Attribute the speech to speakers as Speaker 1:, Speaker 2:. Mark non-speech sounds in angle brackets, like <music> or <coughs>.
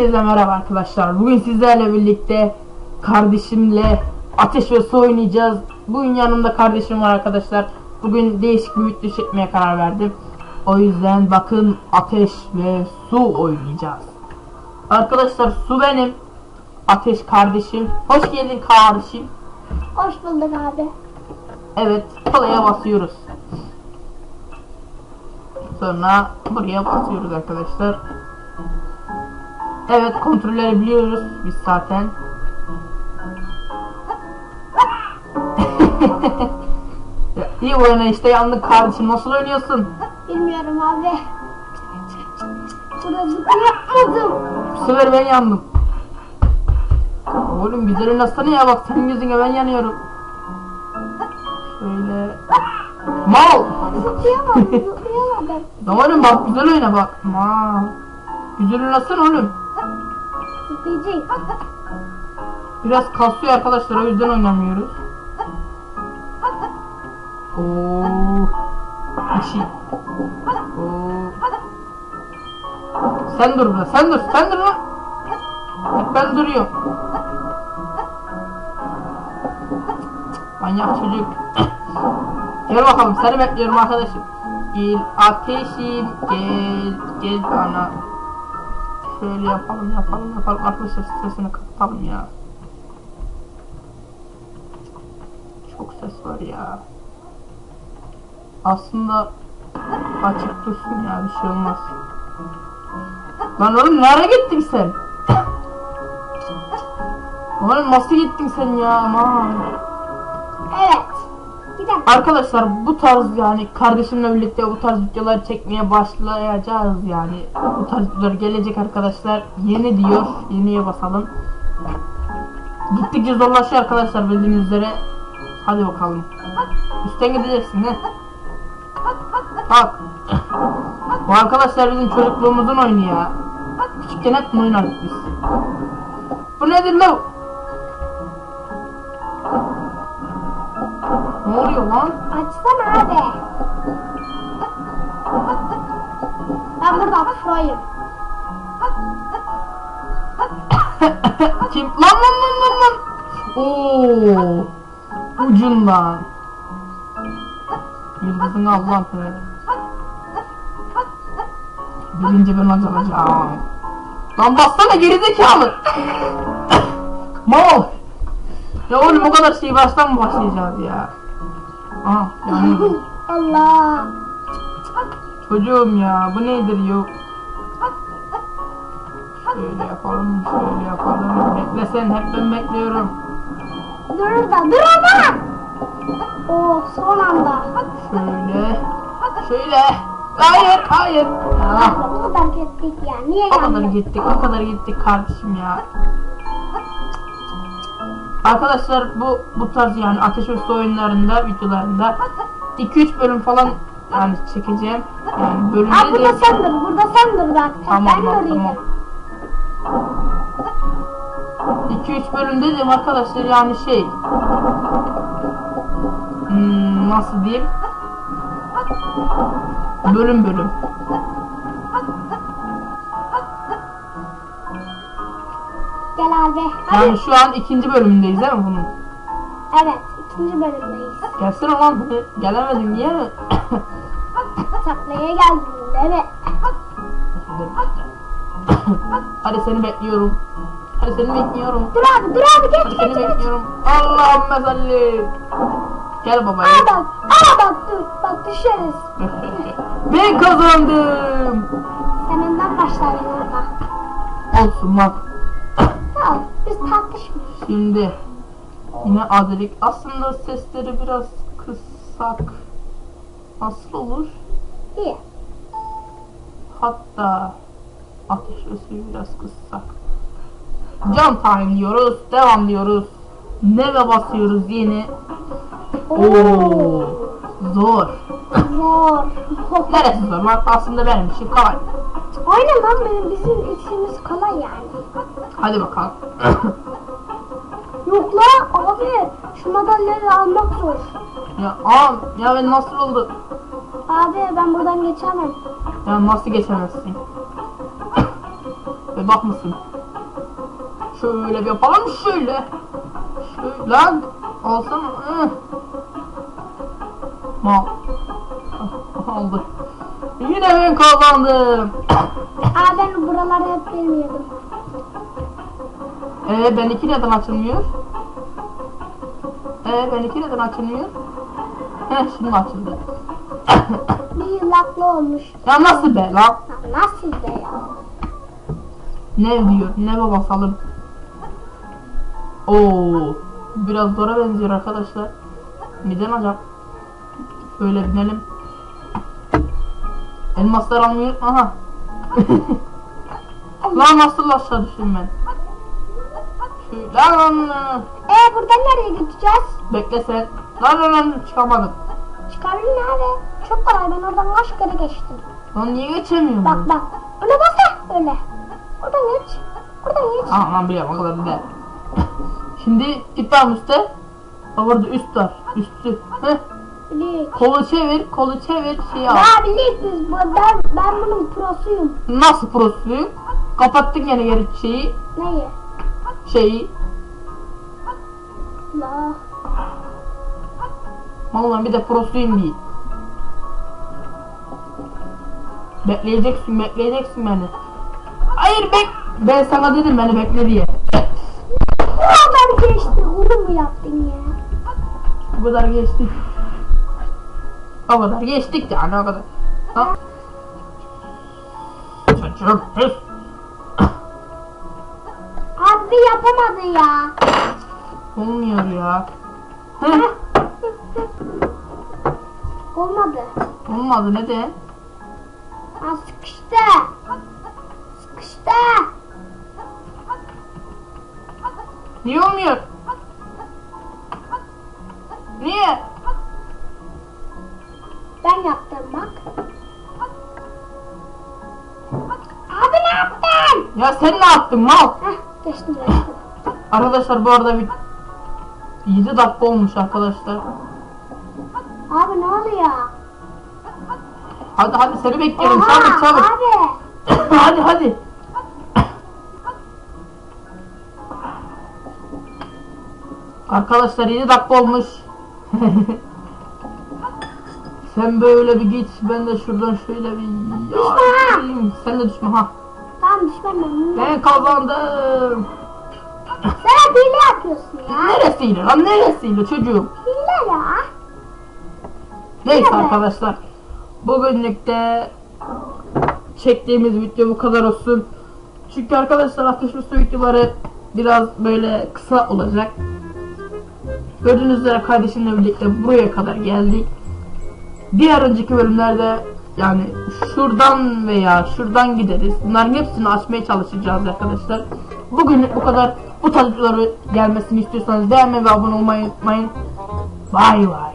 Speaker 1: Hepinize merhaba arkadaşlar. Bugün sizlerle birlikte kardeşimle ateş ve su oynayacağız. Bugün yanımda kardeşim var arkadaşlar. Bugün değişik bir video çekmeye karar verdim. O yüzden bakın ateş ve su oynayacağız. Arkadaşlar su benim. Ateş kardeşim. Hoş geldin kardeşim.
Speaker 2: Hoş bulduk abi.
Speaker 1: Evet, kolaya basıyoruz. Sonra buraya basıyoruz arkadaşlar. Evet, kontrolleri biliyoruz biz zaten. <laughs> İyi oyna işte yandık kardeşim. Nasıl oynuyorsun?
Speaker 2: Bilmiyorum abi. Burada zıplama yapmadım.
Speaker 1: Bu sefer ben yandım. Oğlum güzel oynasana ya bak senin yüzüne ben yanıyorum. Şöyle. Mal!
Speaker 2: Zıplayamadım, zıplayamadım. <laughs>
Speaker 1: Oğlum bak güzel oyna bak. Mal. Güzel oynasana oğlum. Biraz kasıyor arkadaşlar o yüzden oynamıyoruz. Oo. Şey. Oo. Sen dur burada. Sen dur. Sen dur lan. Ben duruyorum. Manyak çocuk. Gel bakalım seni bekliyorum arkadaşım. Gel ateşim gel gel bana. Şöyle yapalım yapalım yapalım arkadaşlar stresini kapatalım ya. Çok ses var ya. Aslında açık dursun ya bir şey olmaz. Lan oğlum nereye gittin sen? Oğlum nasıl gittin sen ya aman.
Speaker 2: Gidelim.
Speaker 1: Arkadaşlar bu tarz yani kardeşimle birlikte bu tarz videolar çekmeye başlayacağız yani. Bu tarz videolar gelecek arkadaşlar. Yeni diyor. Yeniye basalım. Gittikçe zorlaşıyor arkadaşlar bildiğiniz üzere. Hadi bakalım. Üstten gideceksin he. Bak. Bu arkadaşlar bizim çocukluğumuzun oyunu ya. Küçükken hep bunu oynardık biz. Bu nedir lan? Oluyor lan?
Speaker 2: Açsana abi. Ben burada proyum.
Speaker 1: Kim? Lan lan lan lan lan. Oo. Ucundan. Yıldızını al lan be. Birinci ben alacağım. Lan bassana gerizekalı. Mal. Ya oğlum o kadar şey baştan mı başlayacağız ya? Ah
Speaker 2: Allah.
Speaker 1: çocuğum ya bu nedir yok. Şöyle yapalım, şöyle yapalım. Bekle sen, hep ben bekliyorum.
Speaker 2: Dur da dur ama. Oo son anda.
Speaker 1: Şöyle. Şöyle. Hayır, hayır. Ah,
Speaker 2: O kadar gittik ya. Niye
Speaker 1: o kadar gittik, o kadar gittik kardeşim ya. Arkadaşlar bu bu tarz yani ateş ve su oyunlarında, videolarında 2-3 bölüm falan yani çekeceğim. Yani bölümde
Speaker 2: Aa burada sen dur. Burada sen dur bak.
Speaker 1: Tamam
Speaker 2: ben
Speaker 1: lan, tamam. 2-3 bölüm dedim arkadaşlar yani şey hmm, nasıl diyeyim bölüm bölüm
Speaker 2: abi. Hadi.
Speaker 1: yani şu an ikinci bölümündeyiz değil mi bunun
Speaker 2: Evet. ikinci bölümdeyiz.
Speaker 1: gelsene lan gelemedim niye mi
Speaker 2: Taklaya değil mi?
Speaker 1: hadi seni bekliyorum hadi seni bekliyorum
Speaker 2: Dur abi dur abi
Speaker 1: hadi
Speaker 2: geç
Speaker 1: seni
Speaker 2: geç geç.
Speaker 1: bekliyorum Allahümme salli gel baba
Speaker 2: Aa bak. Aa bak dur. Bak düşeriz. <laughs>
Speaker 1: ben kazandım
Speaker 2: Sen önden başladın orada.
Speaker 1: olsun bak
Speaker 2: tartışmıyoruz.
Speaker 1: Şimdi yine adelik. Aslında sesleri biraz kıssak nasıl olur?
Speaker 2: İyi.
Speaker 1: Hatta ateş suyu biraz kıssak. Can tayin diyoruz. Devam diyoruz. Neve basıyoruz yeni. Oo, zor.
Speaker 2: Zor.
Speaker 1: Neresi zor lan? Aslında benim için kolay.
Speaker 2: Aynen lan benim bizim işimiz kolay yani.
Speaker 1: Hadi bakalım.
Speaker 2: Yok la abi şu madalyaları almak zor.
Speaker 1: ya aa, ya ben nasıl oldu?
Speaker 2: Abi ben buradan geçemem.
Speaker 1: Ya nasıl geçemezsin? Ve bak mısın? Şöyle bir yapalım şöyle. Şöyle lan. Alsana. Hı. Mal. <laughs> Aldı. Yine ben kazandım.
Speaker 2: Aa ben buraları hep bilmiyordum.
Speaker 1: Ee benimki neden açılmıyor? Ee benimki neden açılmıyor? Heh şimdi açıldı.
Speaker 2: Bir laklı olmuş.
Speaker 1: ya nasıl be lan?
Speaker 2: Nasıl be ya?
Speaker 1: Ne diyor? Ne basalım? Oo, biraz zora benziyor arkadaşlar. Neden acaba? Şöyle binelim. Elmaslar almıyor. Aha. Lan nasıl aşağı düştüm ben? Şöyle lan lan.
Speaker 2: Ee buradan nereye gideceğiz?
Speaker 1: Bekle sen. Lan lan lan çıkamadım.
Speaker 2: Çıkarın nerede? Çok kolay ben oradan kaç kere geçtim.
Speaker 1: Lan niye geçemiyorum?
Speaker 2: Bak bak. Öyle bas da öyle. Oradan geç. Oradan geç.
Speaker 1: Aa lan biliyorum o kadar da değil. Şimdi ip var üstte? Orada üst var. Üstü. Heh.
Speaker 2: Bilik.
Speaker 1: Kolu çevir, kolu çevir, şey al.
Speaker 2: Ya bu. Ben, ben bunun prosuyum.
Speaker 1: Nasıl prosu? Kapattık yine geri şeyi,
Speaker 2: Neyi?
Speaker 1: şeyi.
Speaker 2: La.
Speaker 1: Vallahi bir de prosuyum diye. Bekleyeceksin, bekleyeceksin beni. Hayır bek. Ben sana dedim beni bekle diye.
Speaker 2: Bu kadar geçti. Bunu mu yaptın ya?
Speaker 1: Bu kadar geçtik. O kadar geçtik yani o kadar. Ha? Çocuğum hız.
Speaker 2: Abi yapamadı ya.
Speaker 1: Olmuyor ya.
Speaker 2: Olmadı.
Speaker 1: olmadı neden?
Speaker 2: Aa, sıkıştı. Sıkıştı.
Speaker 1: Niye olmuyor?
Speaker 2: Abi ne yaptın?
Speaker 1: Ya sen ne yaptın mal?
Speaker 2: Heh geçtim geçtim. <laughs>
Speaker 1: Arkadaşlar bu arada bir 7 dakika olmuş arkadaşlar.
Speaker 2: Abi ne oluyor?
Speaker 1: Hadi hadi seni bekliyorum
Speaker 2: Oha,
Speaker 1: çabuk çabuk.
Speaker 2: Abi. <coughs>
Speaker 1: hadi hadi. Arkadaşlar 7 dakika olmuş. <laughs> Sen böyle bir git ben de şuradan şöyle bir
Speaker 2: Düşme.
Speaker 1: Sen de düşme ha.
Speaker 2: Tamam düşmem ben.
Speaker 1: Ben kazandım.
Speaker 2: Sen hile yapıyorsun ya.
Speaker 1: Neresiyle lan neresiyle çocuğum?
Speaker 2: Hile ya.
Speaker 1: Neyse
Speaker 2: mi?
Speaker 1: arkadaşlar. Bugünlük de çektiğimiz video bu kadar olsun. Çünkü arkadaşlar ateş ve su videoları biraz böyle kısa olacak. Gördüğünüz üzere kardeşimle birlikte buraya kadar geldik. Diğer önceki bölümlerde yani şuradan veya şuradan gideriz. Bunların hepsini açmaya çalışacağız arkadaşlar. Bugünlük bu kadar. Bu tarz gelmesini istiyorsanız beğenmeyi ve abone olmayı unutmayın. Bay bay.